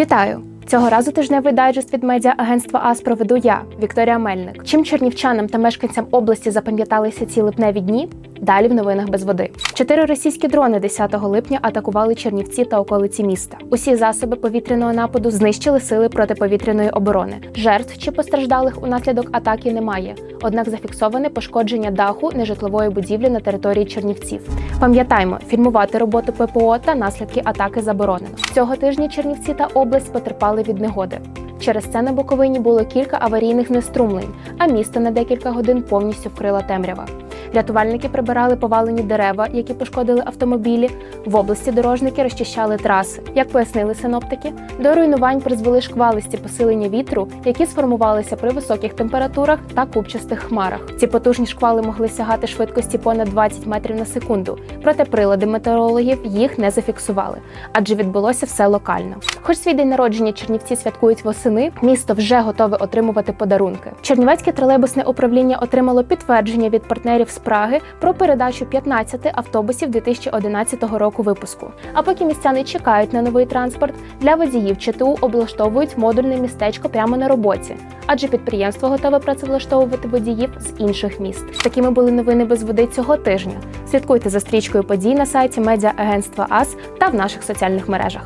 Вітаю! Цього разу тижневий дайджест від медіа-агентства АС проведу я, Вікторія Мельник. Чим чернівчанам та мешканцям області запам'яталися ці липневі дні? Далі в новинах без води. Чотири російські дрони 10 липня атакували Чернівці та околиці міста. Усі засоби повітряного нападу знищили сили протиповітряної оборони. Жертв чи постраждалих унаслідок атаки немає. Однак зафіксоване пошкодження даху нежитлової будівлі на території Чернівців. Пам'ятаймо, фільмувати роботу ППО та наслідки атаки заборонено. Цього тижня Чернівці та область потерпали від негоди. Через це на Буковині було кілька аварійних неструмлень, а місто на декілька годин повністю вкрила темрява. Рятувальники прибирали повалені дерева, які пошкодили автомобілі. В області дорожники розчищали траси. Як пояснили синоптики, до руйнувань призвели шквалисті посилення вітру, які сформувалися при високих температурах та купчастих хмарах. Ці потужні шквали могли сягати швидкості понад 20 метрів на секунду. Проте прилади метеорологів їх не зафіксували, адже відбулося все локально. Хоч свій день народження Чернівці святкують восени, місто вже готове отримувати подарунки. Чернівецьке тролейбусне управління отримало підтвердження від партнерів з Праги про передачу 15 автобусів 2011 року випуску. А поки містяни чекають на новий транспорт, для водіїв ЧТУ облаштовують модульне містечко прямо на роботі, адже підприємство готове працевлаштовувати водіїв з інших міст. Такими були новини без води цього тижня. Слідкуйте за стрічкою подій на сайті медіаагентства АС та в наших соціальних мережах.